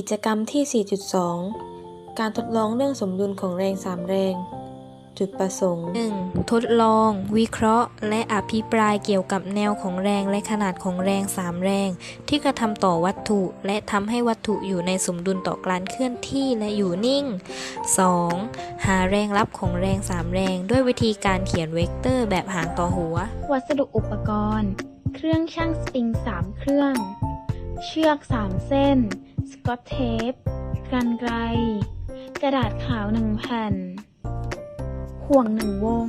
กิจกรรมที่ 4.2 การทดลองเรื่องสมดุลของแรง3แรง จุดประสงค์ 1. ทดลอง วิเคราะห์ และอภิปรายเกี่ยวกับแนวของแรงและขนาดของแรง3แรง ที่กระทำต่อวัตถุ และทำให้วัตถุอยู่ในสมดุลต่อการเคลื่อนที่และอยู่นิ่ง 2. หาแรงรับของแรง3แรง ด้วยวิธีการเขียนเวกเตอร์แบบหางต่อหัว วัสดุอุปกรณ์ เครื่องช่างสปริง 3 เครื่อง เชือก 3 เส้น สกอตเทป กันไกร กระดาษขาว1แผ่น ห่วง1วง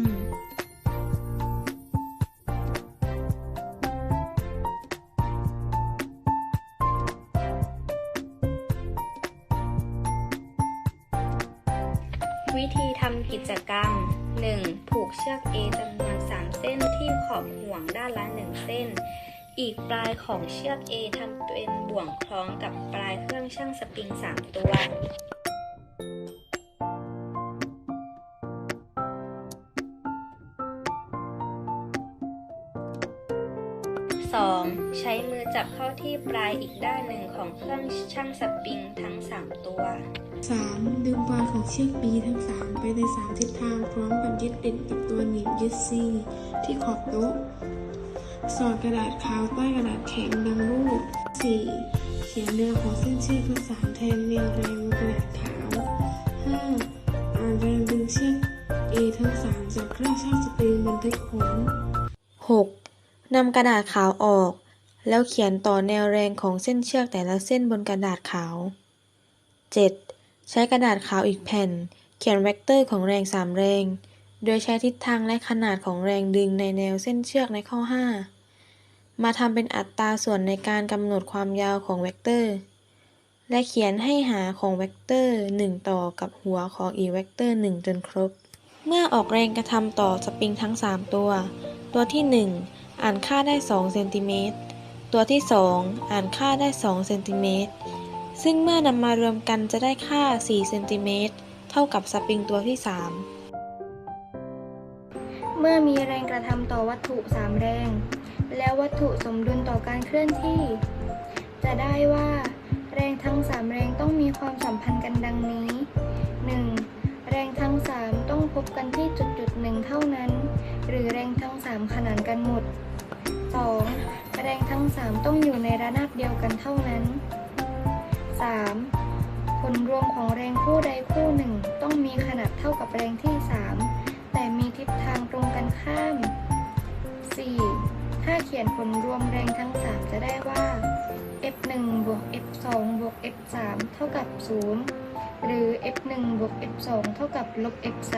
วิธีทำกิจกรรม 1. ผูกเชือก A จำนวน 3 เส้นที่ขอบห่วงด้านละ 1 เส้น อีกปลายของเชือก A ทำเป็นบ่วงคล้องกับปลายเครื่องช่างสปริง 3 ตัว 2. ใช้มือจับเข้าที่ปลายอีกด้านหนึ่งของเครื่องช่างสปริงทั้ง 3 ตัว 3. ดึงปลายของเชือก B ทั้ง 3 ไปใน3ทิศทางพร้อมกับยึดติดกับตัวหนีบยึด C ที่ขอบโต๊ะ สอดกระดาษขาวใต้กระดาษแข็งดังรูป 4. เขียนแนวของเส้นเชือกทั้ง3แทนแนวแรงบนกระดาษขาว 5. อ่านแรงดึงเชือก A ทั้ง3จากเครื่องช่างสปริงบันทึกผล 6. นำกระดาษขาวออก แล้วเขียนต่อแนวแรงของเส้นเชือกแต่ละเส้นบนกระดาษขาว 7. ใช้กระดาษขาวอีกแผ่น เขียนเวกเตอร์ของแรง3แรง โดยใช้ทิศทางและขนาดของแรงดึงในแนวเส้นเชือกในข้อ 5 มาทำเป็นอัตราส่วนในการกำหนดความยาวของเวกเตอร์ และเขียนให้หาของเวกเตอร์ 1 ต่อกับหัวของอีเวกเตอร์ 1 จนครบ เมื่อออกแรงกระทำต่อสปริงทั้ง 3 ตัว ตัวที่ 1 อ่านค่าได้2เซนติเมตร ตัวที่ 2 อ่านค่าได้2เซนติเมตร ซึ่งเมื่อนำมารวมกันจะได้ค่า4เซนติเมตรเท่ากับสปริงตัวที่ 3 เมื่อมีแรงกระทำต่อวัตถุ 3 แรง แล้ววัตถุสมดุลต่อการเคลื่อนที่ จะได้ว่า แรงทั้ง 3 แรงต้องมีความสัมพันธ์กันดังนี้ 1. แรงทั้ง 3 ต้องพบกันที่จุดจุดหนึ่งเท่านั้น หรือแรงทั้ง 3 ขนานกันหมด 2. แรงทั้ง 3 ต้องอยู่ในระนาบเดียวกันเท่านั้น 3. ผลรวมของแรงคู่ใดคู่หนึ่ง ต้องมีขนาดเท่ากับแรงที่ 3 แต่มีทิศทางตรงกันข้าม 4. ถ้าเขียนผลรวมแรงทั้ง 3 จะได้ว่า F1 บวก F2 บวก F3 เท่ากับ 0 หรือ F1 บวก F2 เท่ากับลบ F3